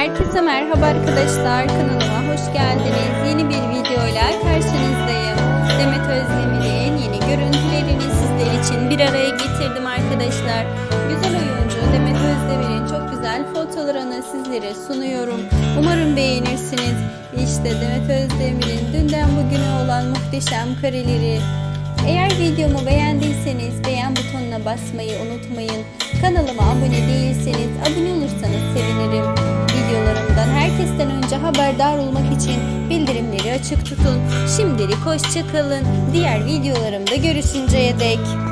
Herkese merhaba arkadaşlar. Kanalıma hoş geldiniz. Yeni bir videoyla karşınızdayım. Demet Özdemir'in yeni görüntülerini sizler için bir araya getirdim arkadaşlar. Güzel oyuncu Demet Özdemir'in çok güzel fotolarını sizlere sunuyorum. Umarım beğenirsiniz. İşte Demet Özdemir'in dünden bugüne olan muhteşem kareleri, eğer videomu beğendiyseniz beğen butonuna basmayı unutmayın. Kanalıma abone değilseniz abone olursanız haberdar olmak için bildirimleri açık tutun. Şimdilik hoşçakalın. Diğer videolarımda görüşünceye dek.